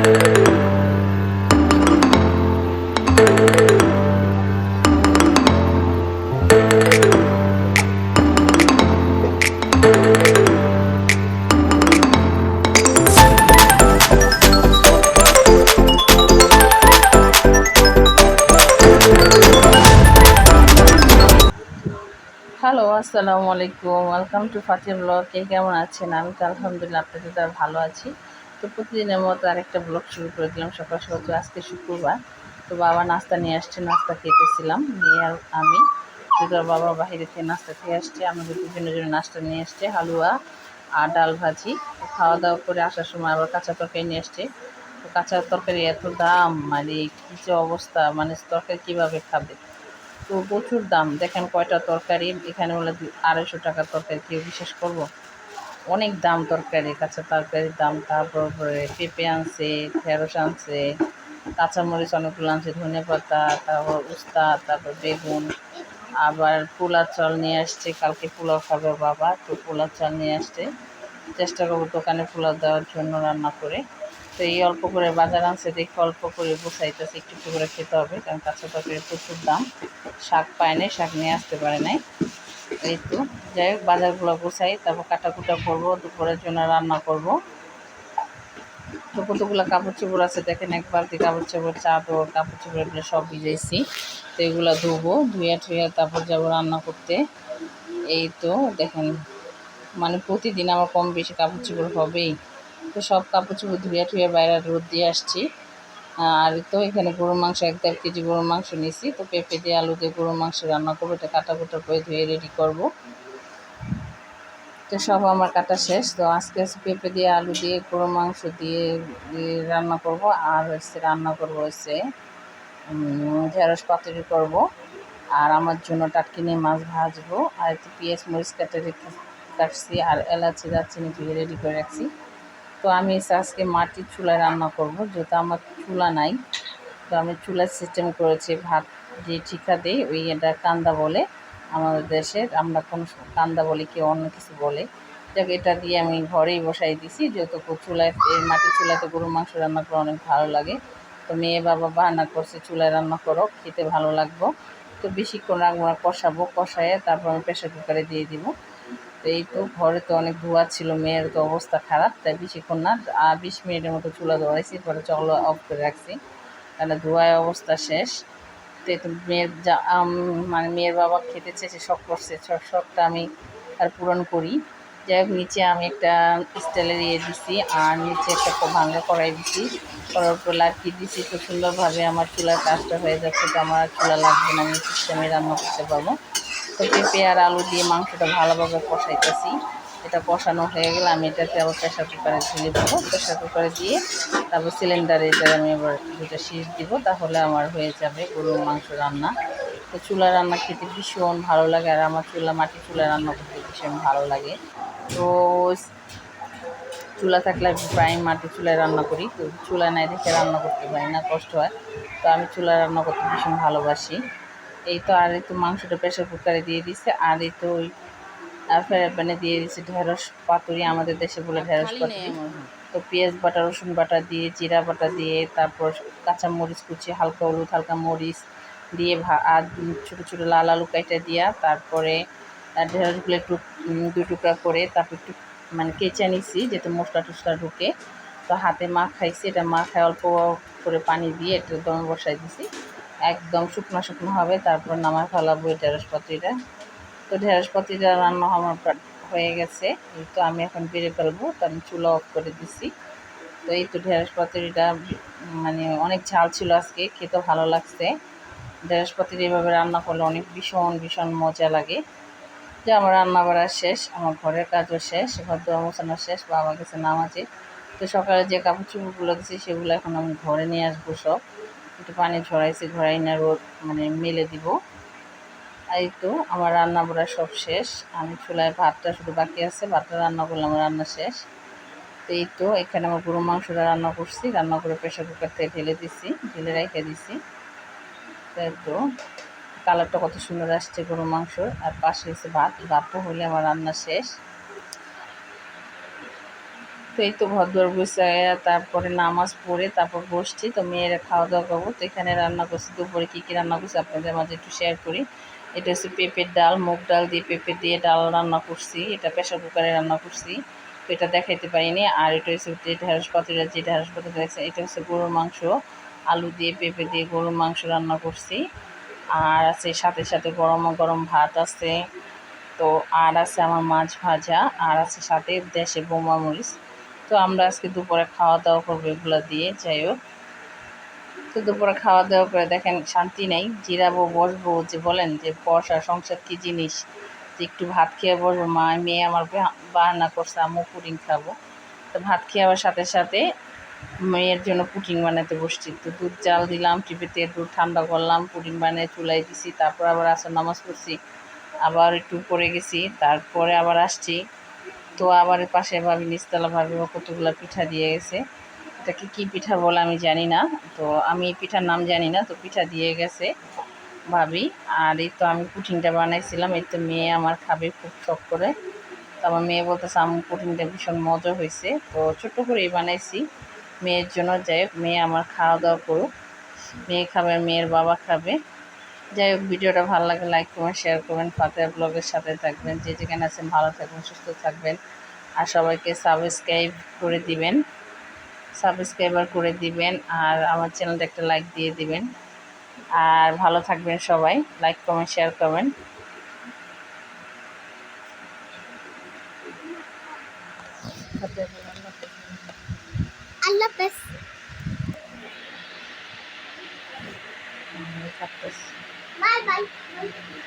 Hello আসসালামু আলাইকুম welcome to Fatim blog কে কেমন আছেন? আমি তো আলহামদুলিল্লাহ, আপনাদের ভালো আছি। তো প্রতিদিনের মতো আরেকটা ব্লগ শুরু করে দিলাম। সকাল সকাল তো আজকে শুক্রবার। তো বাবা নাস্তা নিয়ে আসছে, নাস্তা খেতেছিলাম। নিয়ে আর আমি তো বাবা বাহিরে থেকে নাস্তা খেয়ে আসছে, আমাদের দুজনের জন্য নাস্তা নিয়ে আসছে, হালুয়া আর ডাল ভাজি। খাওয়া দাওয়া করে আসার সময় আবার কাঁচা তরকারি নিয়ে আসছে। তো কাঁচা তরকারি এত দাম মানে কী যে অবস্থা মানে তরকারি কীভাবে খাবে? তো প্রচুর দাম। দেখেন কয়টা তরকারি, এখানে বলে আড়াইশো টাকার তরকারি, কেউ বিশ্বাস করব? অনেক দাম তরকারি কাঁচা তরকারির দাম, তারপর পরে পেঁপে আনছে, ঢেঁড়স আনছে, কাঁচামরিচ অনেকগুলো আনছে, ধনে পাতা, তারপর উস্তা, তারপর বেগুন, আবার পোলা চাল নিয়ে আসছে, কালকে পোলাও খাবে বাবা, তো পোলা চাল নিয়ে আসছে। চেষ্টা করব দোকানে পোলাও দেওয়ার জন্য রান্না করে। তো এই অল্প করে বাজার আনছে, দেখে অল্প করে বসাইতেছে, একটু একটু করে খেতে হবে, কারণ কাঁচা তরকারি প্রচুর দাম। শাক পায় নাই, শাক নিয়ে আসতে পারে নাই। এই তো যাই হোক, বাজারগুলো গোছাই, তারপর কাটাকুটা করব, দুপুরের জন্য রান্না করব। তো কতগুলো কাপড় চোপড় আছে দেখেন, এক বালতি কাপড় চোপড়, চাদর, কাপড় চোপড় এগুলো সব ভিজাইছি। তো এগুলো ধুবো ধুয়ে টুয়ে তারপর যাব রান্না করতে। এই তো দেখেন মানে প্রতিদিন আমার কম বেশি কাপড় চোপড় হবেই। তো সব কাপড় চোপড় ধুয়ে টুয়ে বাইরে রোদ দিয়ে আসছি। আর তো এখানে গরুর মাংস এক দেড় কেজি গরুর মাংস নিয়েছি তো পেঁপে দিয়ে আলু দিয়ে গরুর মাংস রান্না করব, এটা কাটা কুটা করে ধুয়ে রেডি করব। তো সব আমার কাটা শেষ। তো আজকে হচ্ছে পেঁপে দিয়ে আলু দিয়ে গরুর মাংস দিয়ে রান্না করব। আর হচ্ছে রান্না করব হচ্ছে ঢেঁড়স পাতুরি করব। আর আমার জন্য টাটকিনি মাছ ভাজবো। আর একটু পেঁয়াজ মরিচ কেটে রেখে রাখছি আর এলাচি, দারচিনি ধুয়ে রেডি করে রাখছি। তো আমি আজকে মাটির চুলায় রান্না করব, যেহেতু আমার চুলা নাই। তো আমি চুলার সিস্টেম করেছি, ভাত যে ঠিকা দেই ওই এটা কান্দা বলে। আমাদের দেশে আমরা কোনো কান্দা বলি কেউ অন্য কিছু বলে। যাক, এটা দিয়ে আমি ঘরেই বসাই দিছি, যেহেতু চুলায়, এই মাটির চুলাতে গরুর মাংস রান্না করে অনেক ভালো লাগে। তো মেয়ে বাবা বাহানা করছে, চুলায় রান্না করো, খেতে ভালো লাগবো। তো বেশিক্ষণ রাখব কষাবো, কষায়ে তারপর আমি প্রেশার কুকারে দিয়ে দিব। এই তো ঘরে তো অনেক ধোয়া ছিল, মেয়ের তো অবস্থা খারাপ, তাই বেশিক্ষণ না আর বিশ মিনিটের মতো চুলা ধরাইছি, পরে চলো অফ করে রাখছি। তাহলে ধোয়ায় অবস্থা শেষ। তো এই তো মেয়ের যা মানে মেয়ের বাবা খেতে চেয়েছে শখ করছে শখ শখটা আমি আর পূরণ করি। যাই হোক, নিচে আমি একটা স্টাইলের ইয়ে দিছি, আর নিচে একটা ভাঙা কড়াই দিছি। করার পর লাটকি দিছি, তো সুন্দরভাবে আমার চুলার কাজটা হয়ে যাচ্ছে, তো আমার চুলা লাগবে না, আমি সিস্টেমে রান্না করতে পারব। তো পেঁপে আর আলু দিয়ে মাংসটা ভালোভাবে কষাইতেছি। এটা কষানো হয়ে গেলে আমি এটাকে আবার প্রেশার কুকারে ঢেলে দেবো। প্রেশার কুকারে দিয়ে তারপর সিলিন্ডারে এটা আমি এবার দুটো শীষ দিব, তাহলে আমার হয়ে যাবে গরুর মাংস রান্না। তো চুলা রান্না খেতে ভীষণ ভালো লাগে, আর আমার চুলা, মাটি চুলা রান্না করতে ভীষণ ভালো লাগে। তো চুলা থাকলে আমি প্রায় মাটি চুলায় রান্না করি, তো চুলা নাই দেখে রান্না করতে পারি না, কষ্ট হয়। তো আমি চুলা রান্না করতে ভীষণ ভালোবাসি। এই তো আর তো মাংসটা প্রেশার কুকারে দিয়ে দিছে আর এই তো ওই ফ্রাই প্যানে দিয়ে দিছে ঢেঁড়স পাতুরি আমাদের দেশে বলে ঢেঁড়স পাতুরি। তো পেঁয়াজ বাটা রসুন বাটা দিয়ে জিরা বাটা দিয়ে তারপর কাঁচা মরিচ কুচি হালকা হলুদ হালকা মরিচ দিয়ে ভা আর ছোটো ছোটো লাল আলু কাইটা দিয়া তারপরে আর ঢেঁড়সগুলো একটু দুই টুকরা করে তারপর একটু মানে কেচে নিছি যাতে মশলা টসলা ঢুকে। তো হাতে মা খাইছি এটা মা খাই অল্প করে পানি দিয়ে একটু দমে বসাই দিছি। একদম শুকনো শুকনো হবে, তারপর নামায় ফেলাবো এই পাতুরিটা তো ঢেঁড়স পাতুরিটা রান্না আমার হয়ে গেছে, এই তো আমি এখন বেড়ে ফেলব, তো আমি চুলা অফ করে দিছি। তো এই তো ঢেঁড়স পাতুরিটা মানে অনেক ঝাল ছিল আজকে, খেতে ভালো লাগছে। ঢেঁড়স পাতুরি এভাবে রান্না করলে অনেক ভীষণ ভীষণ মজা লাগে। যে আমার রান্না বাড়া শেষ, আমার ঘরের কাজও শেষ, ঘর দোয়া মোছানো শেষ বাবা গেছে নামাজে। তো সকালে যে কাপড় চুপড়গুলো দিয়েছি সেগুলো এখন আমি ঘরে নিয়ে আসব সব। একটু পানি ঝরাইছি ঘরাই না রোদ মানে মেলে দিব। এই তো আমার রান্না বাড়া সব শেষ। আমি চুলায় ভাতটা শুধু বাকি আছে, ভাতটা রান্না করলাম, রান্না শেষ। তো এই তো এখানে আমার গরু মাংসটা রান্না করছি, রান্না করে প্রেশার কুকার থেকে ঢেলে দিছি, ঢেলে রেখে দিছি। তো এই তো কালারটা কত সুন্দর আসছে গরু মাংসর। আর পাশে এসে ভাত, ভাতও হলে আমার রান্না শেষ। তো এই তো ভদ্র গুছায় তারপরে নামাজ পড়ে তারপর বসছি, তো মেয়েরা খাওয়া দাওয়া করব। তো এখানে রান্না করছি, দুপুরে কী কী রান্না করছি আপনাদের মাঝে একটু শেয়ার করি। এটা হচ্ছে পেঁপের ডাল, মুগ ডাল দিয়ে পেঁপে দিয়ে ডাল রান্না করছি, এটা প্রেশার কুকারে রান্না করছি। তো এটা দেখাইতে পারিনি, আর এটা হচ্ছে যে ঢেঁড়স পাতিটা যে ঢেঁড়স পাতি দেখছে এটা হচ্ছে গরুর মাংস। আলু দিয়ে পেঁপে দিয়ে গরুর মাংস রান্না করছি। আর আছে সাথে সাথে গরম গরম ভাত আছে। তো আর আছে আমার মাছ ভাজা, আর আছে সাথে দেশে বোমা মরিচ। তো আমরা আজকে দুপুরে খাওয়া দাওয়া করব এগুলো দিয়ে, যাই হোক। তো দুপুরে খাওয়া দাওয়া করে দেখেন শান্তি নেই। জিরাবো, বসবো যে বলেন যে বসা সংসার কী জিনিস? যে একটু ভাত খেয়ে বসবো, মা, মেয়ে আমার বাহানা করছে, আমিও পুডিং খাব। তো ভাত খেয়ে আবার সাথে সাথে মেয়ের জন্য পুডিং বানাতে বসছি। তো দুধ জাল দিলাম টিপিতে দুধ ঠান্ডা করলাম, পুডিং বানিয়ে চুলাই দিছি, তারপর আবার আসর নামাজ পড়ছি। আবার একটু পরে গেছি, তারপরে আবার আসছি। তো আবার পাশে ভাবি, নিচতলা ভাবি কতগুলো পিঠা দিয়ে গেছে। এটাকে কী পিঠা বলে আমি জানি না। তো আমি পিঠার নাম জানি না, তো পিঠা দিয়ে গেছে ভাবি। আর এই তো আমি পুটিংটা বানাইছিলাম, এই তো মেয়ে আমার খাবে খুব শখ করে। তো আমার মেয়ে বলতেছে আমার পুটিংটা ভীষণ মজা হয়েছে। তো ছোট্ট করেই বানাইছি। মেয়ের জন্য যাই মেয়ে আমার খাওয়া দাওয়া করুক। মেয়ে খাবে, মেয়ের বাবা খাবে। যাই হোক ভিডিওটা ভালো লাগে লাইক করবেন শেয়ার করবেন। ফাতেহা ব্লগের সাথে থাকবেন। যে যেখানে আছেন ভালো থাকবেন সুস্থ থাকবেন। আর সবাইকে সাবস্ক্রাইব করে দিবেন। সাবস্ক্রাইবার করে দিবেন। আর আমার চ্যানেলটা একটা লাইক দিয়ে দিবেন। আর ভালো থাকবেন সবাই। লাইক কমেন্ট শেয়ার করবেন। আল্লাহ হাফেজ। Bye bye. Thank you.